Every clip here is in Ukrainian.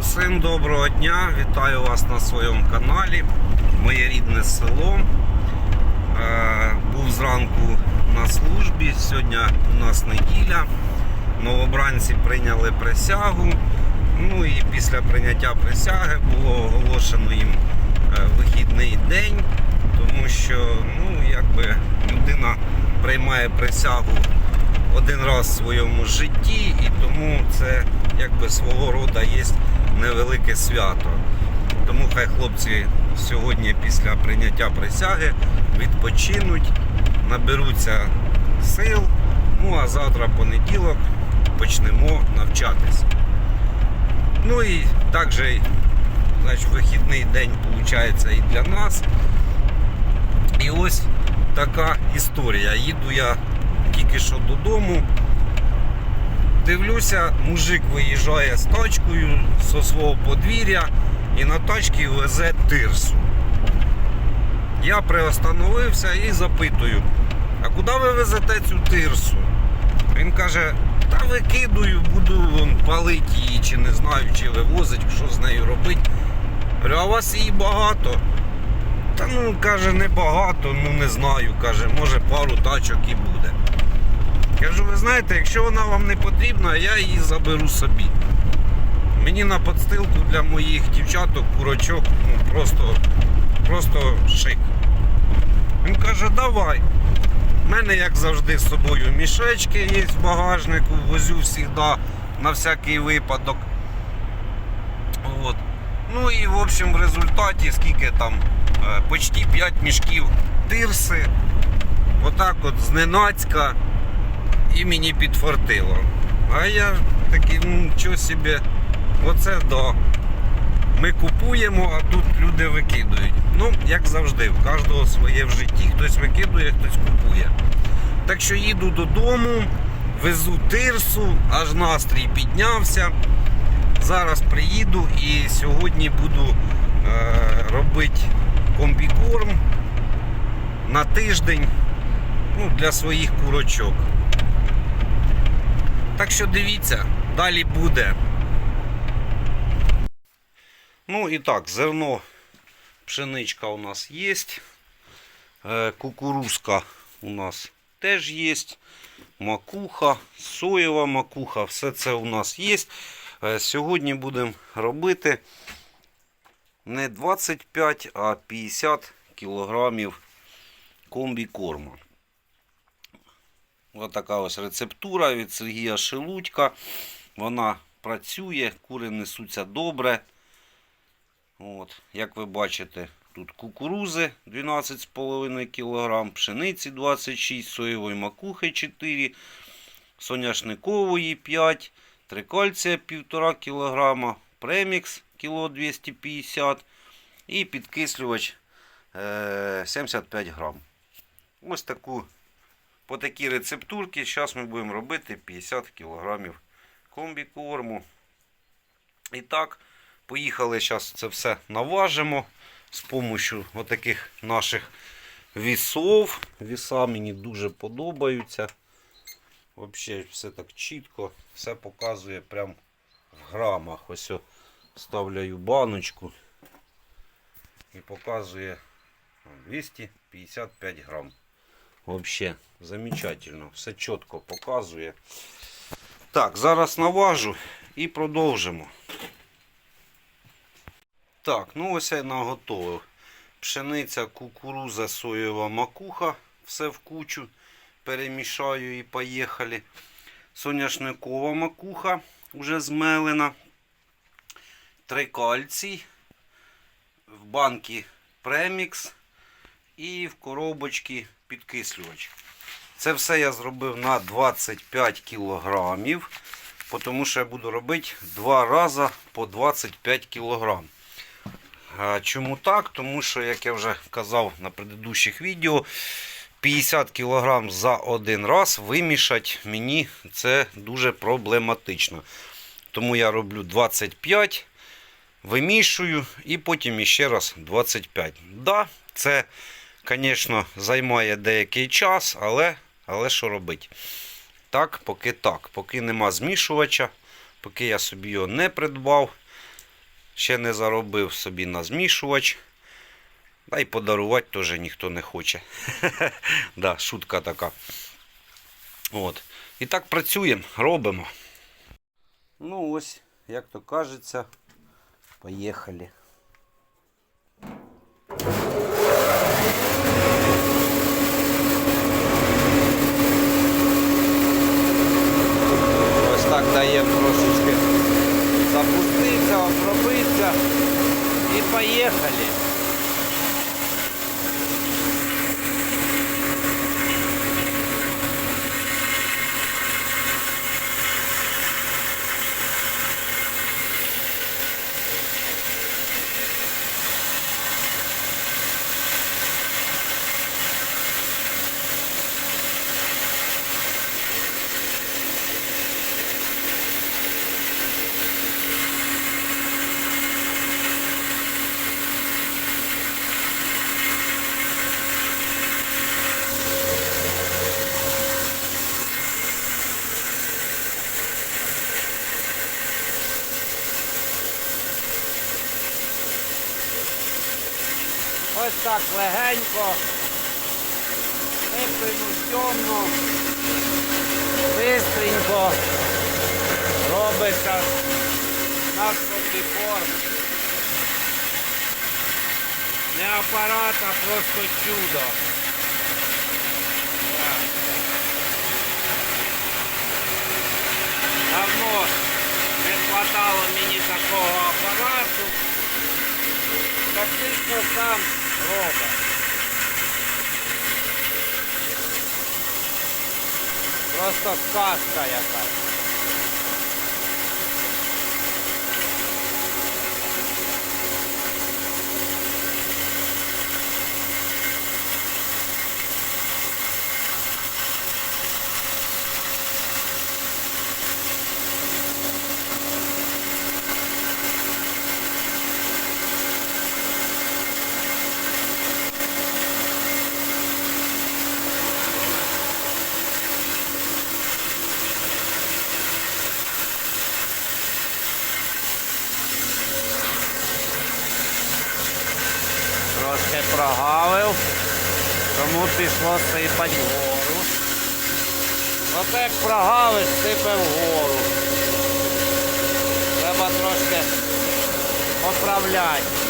Усім доброго дня! Вітаю вас на своєму каналі. Моє рідне село. Е, Був зранку на службі. Сьогодні у нас неділя. Новобранці прийняли присягу. Ну і після прийняття присяги було оголошено їм е, вихідний день, тому що ну, якби людина приймає присягу один раз в своєму житті, і тому це якби свого роду є невелике свято. Тому хай хлопці сьогодні після прийняття присяги відпочинуть, наберуться сил. Ну а завтра понеділок почнемо навчатись. Ну і також значить, вихідний день виходить і для нас. І ось така історія. Їду я тільки що додому. Дивлюся, мужик виїжджає з тачкою зі свого подвір'я і на тачці везе тирсу. Я приостановився і запитую, а куди ви везете цю тирсу? Він каже, та викидую, буду вон, палити її, чи не знаю, чи вивозить, що з нею робити. А у вас її багато? Та ну, каже, не багато, ну не знаю. Каже, може пару тачок і буде. Кажу, ви знаєте, якщо вона вам не потрібна, я її заберу собі. Мені на подстилку для моїх дівчаток курочок ну, просто, просто шик. Він каже, давай. У мене, як завжди, з собою мішечки є в багажнику, возю завжди на всякий випадок. От. Ну і в общем в результаті скільки там е, почти 5 мішків тирси. Отак от зненацька і мені підфартило. А я такий, ну чого собі, оце да. Ми купуємо, а тут люди викидують. Ну, як завжди, в кожного своє в житті. Хтось викидує, хтось купує. Так що їду додому, везу тирсу, аж настрій піднявся. Зараз приїду і сьогодні буду е, робити комбікорм на тиждень ну, для своїх курочок. Так що дивіться, далі буде. Ну і так, зерно, пшеничка у нас є. Е, Кукурузка у нас теж є. Макуха, соєва макуха, все це у нас є. Е, Сьогодні будемо робити не 25, а 50 кілограмів комбікорму. Ось така ось рецептура від Сергія Шелудька. Вона працює, кури несуться добре. От, Як ви бачите, тут кукурузи 12,5 кг, пшениці 26 соєвої макухи 4 соняшникової 5 трикальція 1,5 кг, премікс кіло 250 і підкислювач е, 75 грам. Ось таку по такій рецептурці зараз ми будемо робити 50 кг комбікорму. І так, поїхали зараз це все наважимо з допомогою отаких наших вісов. Віса мені дуже подобаються. Взагалі все так чітко, все показує прям в грамах. Ось ставляю баночку і показує 255 грам. Вообще замечательно, все чітко показує. Так, зараз наважу і продовжимо. Так, ну ось я наготовив. Пшениця, кукуруза, соєва макуха. Все в кучу. Перемішаю і поїхали. Соняшникова макуха вже змелена. Трикальцій. В банки премікс. І в коробочці підкислювач. Це все я зробив на 25 кілограмів, тому що я буду робити два рази по 25 кілограм. Чому так? Тому що, як я вже казав на предыдущих відео, 50 кг за один раз вимішати мені це дуже проблематично. Тому я роблю 25, вимішую і потім іще раз 25. Да, це, звісно, займає деякий час, але, але що робити? Так, поки так. Поки нема змішувача, поки я собі його не придбав. Ще не заробив собі на змішувач. Да й подарувати теж ніхто не хоче. да, шутка така. От. І так працюємо, робимо. Ну ось, як то кажеться, поїхали. Ось так даємо трошечки запуститися, обробитися і поїхали. Ось так легенько, непринужденно, бистренько робиться наш комбікорм. Не апарат, а просто чудо. Давно не хватало мені такого апарату. Фактично сам робить. Просто сказка якась. Трошки прогавив, тому пішло сипать вгору. Оце як прогавиш, сипе вгору. Треба трошки поправляти.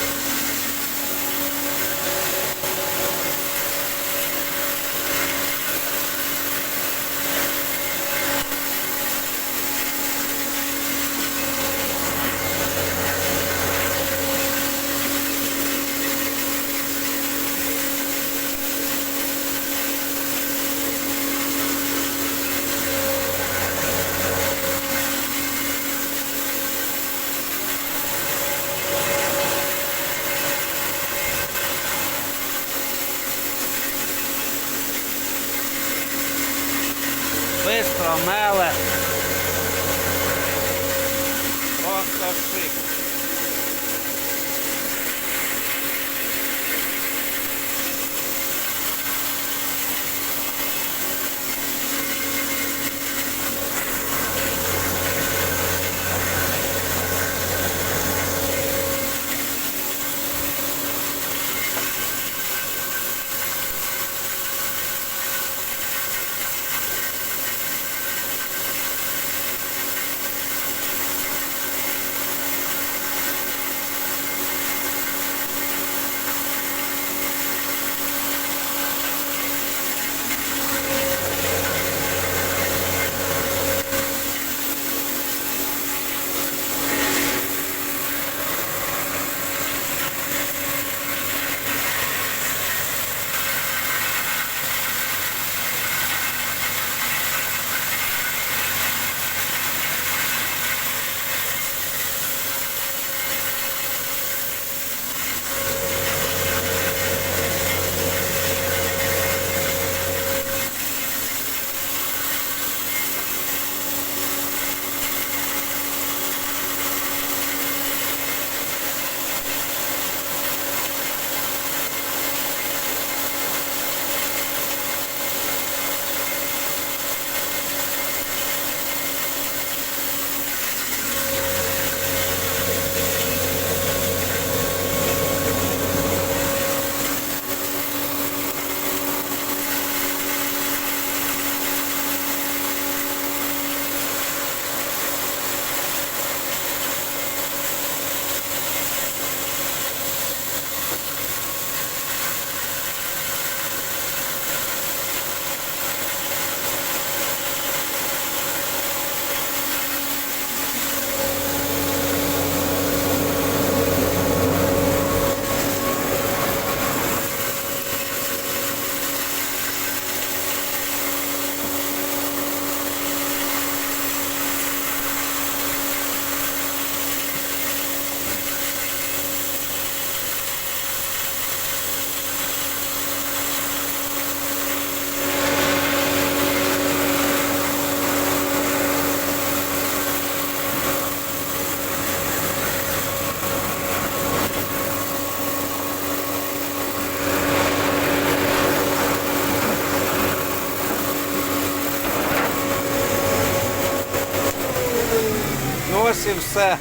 Ось все.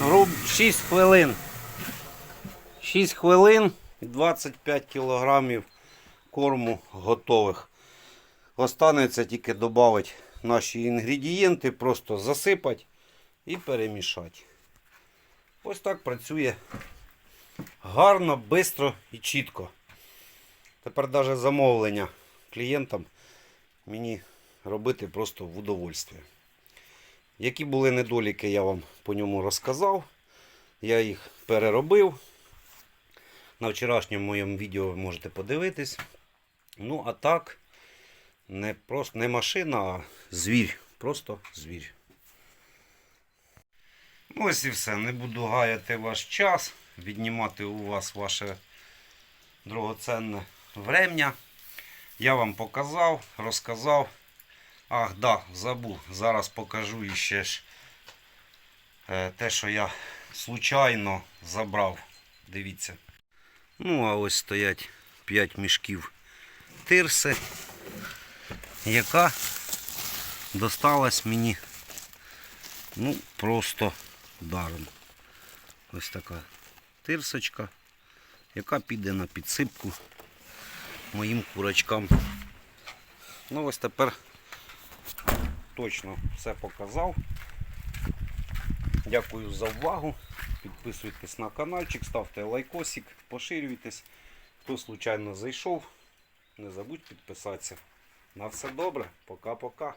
Груб 6 хвилин. 6 хвилин і 25 кілограмів корму готових. Останеться тільки додати наші інгредієнти, просто засипати і перемішати. Ось так працює гарно, швидко і чітко. Тепер навіть замовлення клієнтам мені робити просто в удовольствие. Які були недоліки, я вам по ньому розказав. Я їх переробив. На вчорашньому моєму відео можете подивитись. Ну, а так, не просто не машина, а звір. Просто звір. Ну, Ось і все. Не буду гаяти ваш час, віднімати у вас ваше дорогоценне врем'я. Я вам показав, розказав. Ах, да, забув. Зараз покажу іще ж е, те, що я случайно забрав. Дивіться. Ну, а ось стоять 5 мішків тирси, яка досталась мені ну, просто даром. Ось така тирсочка, яка піде на підсипку моїм курочкам. Ну ось тепер точно все показав. Дякую за увагу. Підписуйтесь на каналчик, ставте лайкосик, поширюйтесь. Хто случайно зайшов, не забудь підписатися. На все добре, пока-пока.